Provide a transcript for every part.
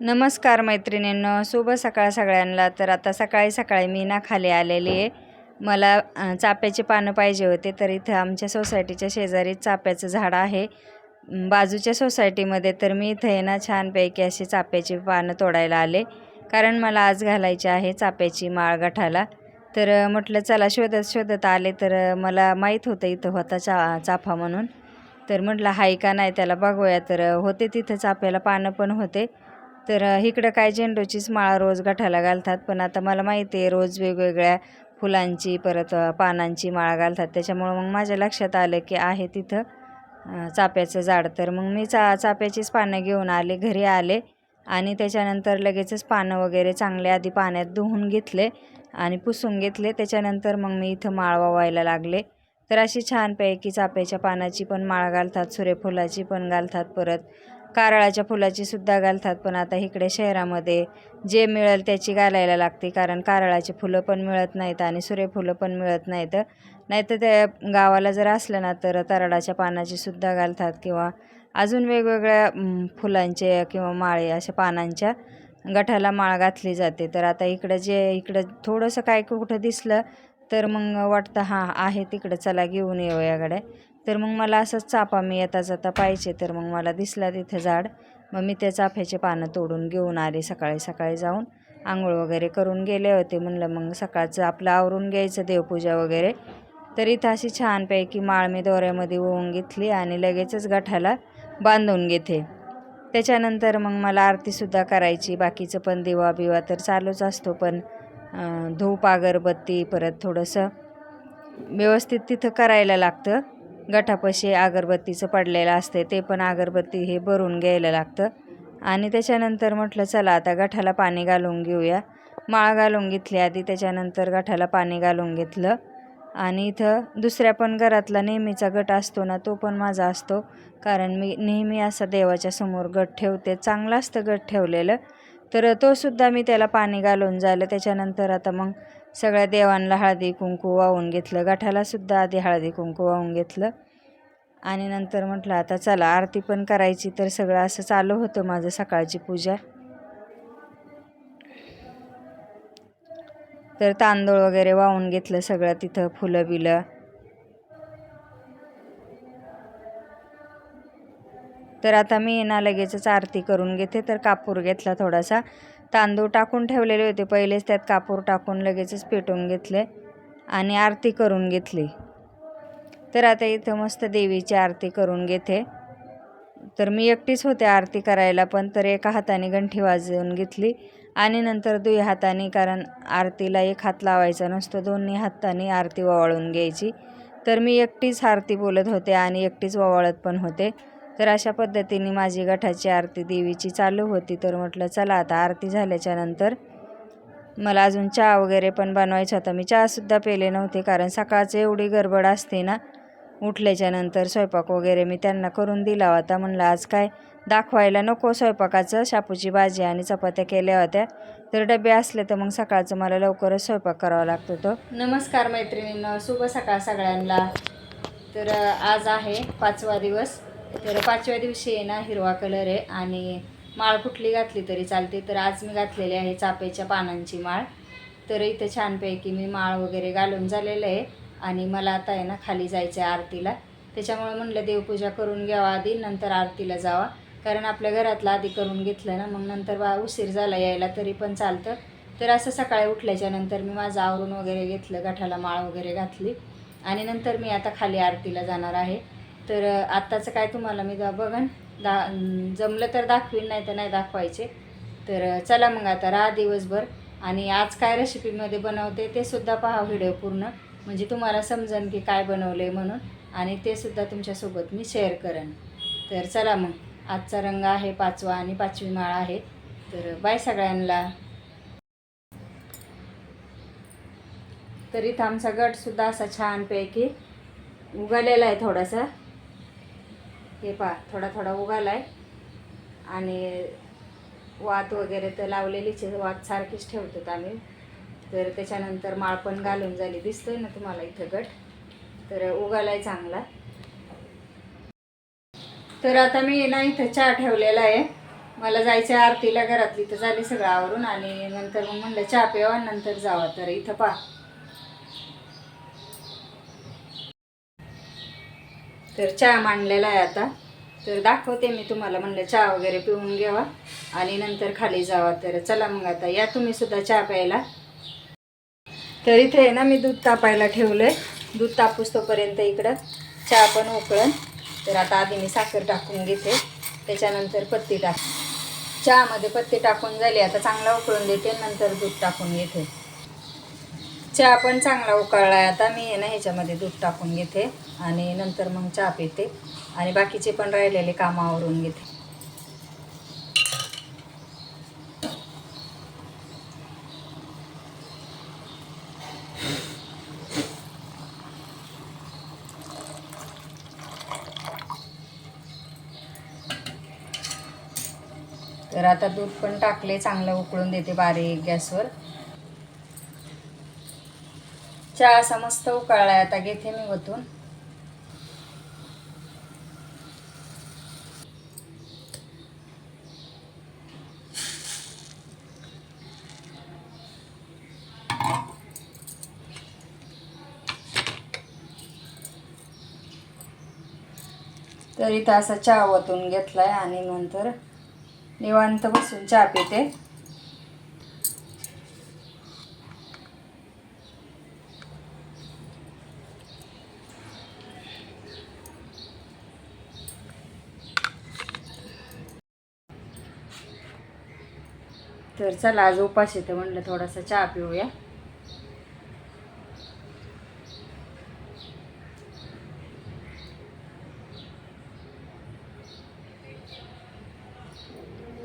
नमस्कार मैत्रिणींनो शुभ सकाळ सगळ्यांना. तर आता सकाळी सकाळी मी ना खाली आलेली आहे. मला चाप्याचे पानं पाहिजे होते तर इथं आमच्या सोसायटीच्या शेजारी चाप्याचं झाड आहे. बाजूच्या सोसायटीमध्ये तर मी इथं आहे ना छानपैकी अशी चाप्याची पानं तोडायला आले. कारण मला आज घालायची आहे चाप्याची माळ गठाला. तर म्हटलं चला शोधत शोधत आले तर मला माहीत होतं इथं होता चा चाफा म्हणून. तर म्हटलं हाय का नाही त्याला बघूया. तर होते तिथं चाप्याला पानं पण होते. तर इकडं काय झेंडूचीच माळा रोज गठाला घालतात. पण आता मला माहिती आहे रोज वेगवेगळ्या फुलांची परत पानांची माळा घालतात. त्याच्यामुळं मग माझ्या लक्षात आलं की आहे तिथं चाप्याचं झाड. तर मग मी चा चाफ्याचीच पानं घेऊन आले घरी आले आणि त्याच्यानंतर लगेचच पानं वगैरे चांगले आधी पाण्यात धुवून घेतले आणि पुसून घेतले. त्याच्यानंतर मग मी इथं माळ वावायला लागले. तर अशी छानपैकी चाप्याच्या पानाची पण माळ घालतात सूर्यफुलाची पण घालतात परत. कारळाच्या फुलाची सुद्धा घालतात पण आता इकडे शहरामध्ये जे मिळेल त्याची घालायला लागते कारण कारळाची फुलं पण मिळत नाहीत आणि सूर्यफुलं पण मिळत नाहीत. नाहीतर त्या गावाला जर असलं ना तर तरडाच्या पानाची सुद्धा घालतात किंवा अजून वेगवेगळ्या फुलांचे किंवा माळे अशा पानांच्या गठाला माळ घातली जाते. तर आता इकडं जे इकडं थोडंसं काय कुठं दिसलं तर मग वाटतं हां आहे तिकडं चला घेऊन येऊयाकडे तर मग मला असंच चाफा मी येता जाता पाहिजे तर मग मला दिसला तिथं झाड. मग मी त्या चाफ्याचे पानं तोडून घेऊन आले सकाळी सकाळी जाऊन. आंघोळ वगैरे करून गेले होते. म्हणलं मग सकाळचं आपलं आवरून घ्यायचं देवपूजा वगैरे. तर इथं अशी छानपैकी माळ मी दोऱ्यामध्ये ओवून घेतली आणि लगेचच गठाला बांधून घेते त्याच्यानंतर मग मला आरतीसुद्धा करायची. बाकीचं पण दिवा बिवा तर चालूच असतो. पण धूप अगरबत्ती परत थोडंसं व्यवस्थित तिथं करायला लागतं. गटापाशी अगरबत्तीचं पडलेलं असते ते पण अगरबत्ती हे भरून घ्यायला लागतं. आणि त्याच्यानंतर म्हटलं चला आता गठाला पाणी घालून घेऊया. माळ घालून घेतली आधी त्याच्यानंतर गठाला पाणी घालून घेतलं. आणि इथं दुसऱ्या पण घरातला नेहमीचा गट असतो ना तो पण माझा असतो. कारण मी नेहमी असा देवाच्या समोर गट ठेवते चांगलं असतं गट ठेवलेलं. तर तोसुद्धा मी त्याला पाणी घालून झालं त्याच्यानंतर आता मग सगळ्या देवांना हळदी कुंकू वाहून घेतलं. गठालासुद्धा आधी हळदी कुंकू वाहून घेतलं. आणि नंतर म्हटलं आता चला आरती पण करायची तर सगळं असं चालू होतं माझं सकाळची पूजा. तर तांदूळ वगैरे वाहून घेतलं सगळं तिथं फुलं बिलं. तर आता मी ना लगेचच आरती करून घेते तर कापूर घेतला थोडासा. तांदूळ टाकून ठेवलेले होते. पहिलेच त्यात कापूर टाकून लगेचच पेटून घेतले आणि आरती करून घेतली. तर आता इथं मस्त देवीची आरती करून घेते. तर मी एकटीच होते आरती करायला पण तर एका हाताने गंठी वाजवून घेतली आणि नंतर दुई हाताने कारण आरतीला एक हात लावायचा नसतो दोन्ही हाताने आरती ओवाळून घ्यायची. तर मी एकटीच आरती बोलत होते आणि एकटीच ओवाळत पण होते. तर अशा पद्धतीने माझी गठाची आरती देवीची चालू होती. तर म्हटलं चला आता आरती झाल्याच्यानंतर मला अजून चहा वगैरे पण बनवायचा होता. मी चहासुद्धा पेले नव्हते कारण सकाळचं एवढी गडबड असते ना उठल्याच्या नंतर स्वयंपाक वगैरे मी त्यांना करून दिला होता. म्हणलं आज काय दाखवायला नको स्वयंपाकाचं शापूची भाजी आणि चपात्या केल्या होत्या. तर डबे असले तर मग सकाळचं मला लवकरच स्वयंपाक करावा लागतो तो नमस्कार मैत्रिणींना शुभ सकाळ सगळ्यांना. तर आज आहे पाचवा दिवस. तर पाचव्या दिवशी आहे ना हिरवा कलर आहे आणि माळ कुठली घातली तरी चालते. तर आज मी घातलेली आहे चापेच्या पानांची माळ. तर इथं छानपैकी मी माळ वगैरे घालून झालेलं आहे आणि मला आता आहे ना खाली जायचं आहे आरतीला. त्याच्यामुळे म्हणलं देवपूजा करून घ्यावा आधी नंतर आरतीला जावा. कारण आपल्या घरातलं आधी करून घेतलं ना मग नंतर बा उशीर झाला यायला तरी पण चालतं. तर असं सकाळी उठल्याच्या नंतर मी माझं आवरून वगैरे घेतलं गाठाला माळ वगैरे घातली. आणि नंतर मी आता खाली आरतीला जाणार आहे. तर आत्ताचं काय तुम्हाला मी दा बघन. दा जमलं तर दाखवीन नाही तर नाही दाखवायचे. तर चला मग आता राहा दिवसभर. आणि आज काय रेसिपीमध्ये बनवते ते सुद्धा पहा व्हिडिओ पूर्ण. म्हणजे तुम्हाला समजन की काय बनवले म्हणून. आणि ते सुद्धा तुमच्यासोबत मी शेअर करेन. तर चला मग. आजचा रंग आहे पाचवा आणि पाचवी माळ आहे. तर बाय सगळ्यांना. तर इथं आमचा गटसुद्धा असा छानपैकी उघडलेला आहे थोडासा. हे पहा थोडा थोडा उगाला आहे आणि वात वगैरे तर लावलेलीच आहे वात सारखीच ठेवतो आम्ही. तर त्याच्यानंतर माळ पण घालून झाली दिसतोय ना तुम्हाला इथं गट? तर उगालाय चांगला. तर आता मी ना इथं चहा ठेवलेला आहे. मला जायचं आहे आरतीला घरातली तर झाली सगळं आवरून आणि नंतर मग म्हणलं चहा प्यावा नंतर जावा. तर इथं पहा. तर चहा मांडलेला आहे आता. तर दाखवते मी तुम्हाला म्हणलं चहा वगैरे पिऊन घ्यावा आणि नंतर खाली जावा. तर चला मग आता या तुम्ही सुद्धा चहा प्यायला. तर इथे आहे ना मी दूध तापायला ठेवलं आहे दूध तापूस तोपर्यंत इकडं चहा पण उकळण. तर आता आधी मी साखर टाकून घेते. त्याच्यानंतर पत्ती टाक चहामध्ये पत्ती टाकून झाली आता चांगला उकळून देते नंतर दूध टाकून घेते. चहा पण चांगला उकळला आहे आता मी आहे ना ह्याच्यामध्ये दूध टाकून घेते आणि नंतर मग चहा पिते आणि बाकीचे पण राहिलेले कामावरून आवरून घेते. तर आता दूध पण टाकले चांगलं उकळून देते बारीक गॅसवर. चहा असा मस्त उकळलाय आता घेते मी वतून. तर इथं असा चहा वतून घेतलाय आणि नंतर निवांत बसून चहा पिते. तर चला आज उपास येतं म्हणलं थोडासा चहा पिऊया.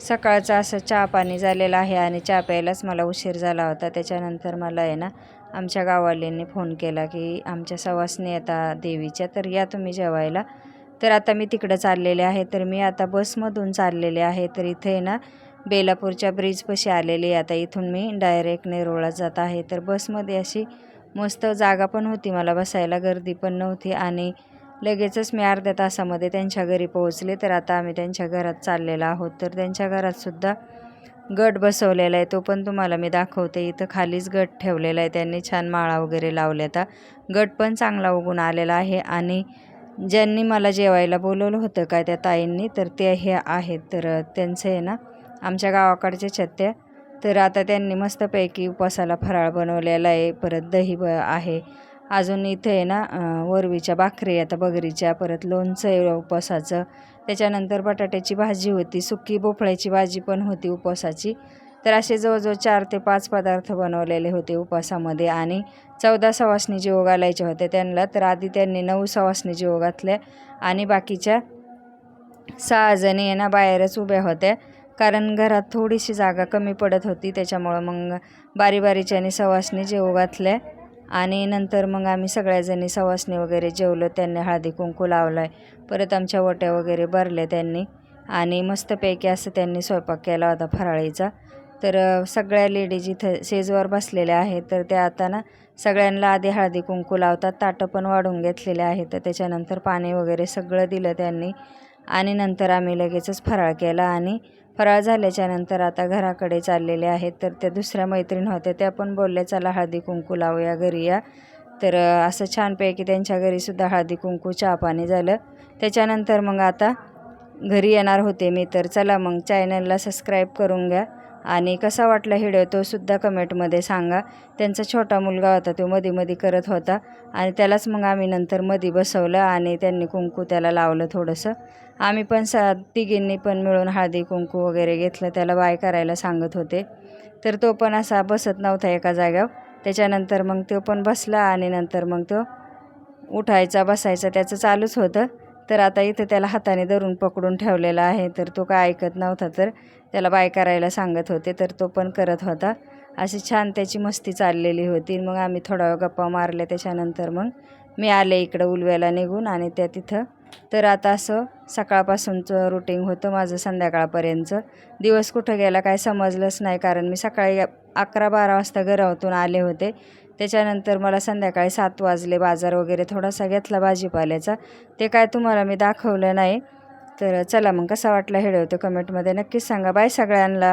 सकाळचं असं चहा पाणी झालेला आहे आणि चहा प्यायलाच मला उशीर झाला होता. त्याच्यानंतर मला आहे ना आमच्या गाववाल्यांनी फोन केला की आमच्या सवासनी आता देवीच्या तर या तुम्ही जेवायला. तर आता मी तिकडं चाललेले आहे तर मी आता बसमधून चाललेले आहे तर इथे आहे ना बेलापूरच्या ब्रिजपाशी आलेली आहे. आता इथून मी डायरेक्ट नेरोळा जात आहे. तर बसमध्ये अशी मस्त जागा पण होती मला बसायला. गर्दी पण नव्हती आणि लगेचच मी अर्ध्या तासामध्ये त्यांच्या घरी पोहोचले. तर आता आम्ही त्यांच्या घरात चाललेलो आहोत. तर त्यांच्या घरातसुद्धा गट बसवलेला आहे. तो पण तुम्हाला मी दाखवते. इथं खालीच गट ठेवलेला आहे. त्यांनी छान माळा वगैरे लावल्या आता गट पण चांगला उगून आलेला आहे आणि ज्यांनी मला जेवायला बोलवलं होतं काय त्या ताईंनी तर ते हे आहेत. तर त्यांचं आहे ना आमच्या गावाकडचे छत्ते. तर आता त्यांनी मस्तपैकी उपवासाला फराळ बनवलेला आहे. परत दही ब आहे. अजून इथे आहे ना वरवीच्या भाकरी आता बगरीच्या परत लोणचं आहे उपवासाचं. त्याच्यानंतर बटाट्याची भाजी होती. सुकी भोपळ्याची भाजी पण होती उपवासाची. तर असे जवळजवळ चार ते पाच पदार्थ बनवलेले होते उपवासामध्ये. आणि चौदा सवासनी जीव घालायच्या होत्या त्यांना तर आधी त्यांनी नऊ सवासनी जीव घातले आणि बाकीच्या सहा जणी आहे ना बाहेरच उभ्या होत्या. कारण घरात थोडीशी जागा कमी पडत होती त्याच्यामुळं मग बारीबारीच्यानी सवासनी जेव घातल्या. आणि नंतर मग आम्ही सगळ्याजणी सवासणी वगैरे जेवलो त्यांनी हळदी कुंकू लावला आहे परत आमच्या वट्या वगैरे भरल्या त्यांनी. आणि मस्तपैकी असं त्यांनी स्वयंपाक केला होता फराळीचा. तर सगळ्या लेडीज इथं शेजवर बसलेल्या आहेत तर त्या आता ना सगळ्यांना आधी हळदी कुंकू लावतात ताटं पण वाढून घेतलेले आहेत तर त्याच्यानंतर पाणी वगैरे सगळं दिलं त्यांनी. आणि नंतर आम्ही लगेचच फराळ केला आणि फराळ झाल्याच्यानंतर आता घराकडे चाललेले आहेत. तर त्या दुसऱ्या मैत्रीण होत्या. त्या पण बोलल्या चला हळदी कुंकू लावूया घरी या. तर असं छानपैकी त्यांच्या घरीसुद्धा हळदी कुंकू चहा पाणी झालं. त्याच्यानंतर मग आता घरी येणार होते मी. तर चला मग चॅनलला सबस्क्राईब करून घ्या. आणि कसा वाटला व्हिडिओ तोसुद्धा कमेंटमध्ये सांगा. त्यांचा छोटा मुलगा होता तो मध्ये मध्ये करत होता आणि त्यालाच मग आम्ही नंतर मध्ये बसवलं आणि त्यांनी कुंकू त्याला लावलं थोडंसं. आम्ही पण स तिघींनी पण मिळून हळदी कुंकू वगैरे घेतलं त्याला बाय करायला सांगत होते. तर तो पण असा बसत नव्हता एका जाग्यावर त्याच्यानंतर मग तो पण बसला आणि नंतर मग तो उठायचा बसायचा त्याचं चालूच होतं. तर आता इथं त्याला हाताने धरून पकडून ठेवलेला आहे. तर तो काय ऐकत नव्हता तर त्याला बाय करायला सांगत होते तर तो पण करत होता. अशी छान त्याची मस्ती चाललेली होती. मग आम्ही थोडा वेळ गप्पा मारल्या. त्याच्यानंतर मग मी आले इकडं उलव्याला निघून आणि त्या तिथं. तर आता असं सकाळपासूनचं रुटीन होतं माझं संध्याकाळपर्यंतचं. दिवस कुठं गेला काय समजलंच नाही कारण मी सकाळी अकरा बारा वाजता घरातून आले होते. त्याच्यानंतर मला संध्याकाळी सात वाजले बाजार वगैरे थोडासा घेतला भाजीपाल्याचा. ते काय तुम्हाला मी दाखवलं नाही. तर चला मग कसा वाटला व्हिडिओ तो कमेंटमध्ये नक्कीच सांगा. बाय सगळ्यांना.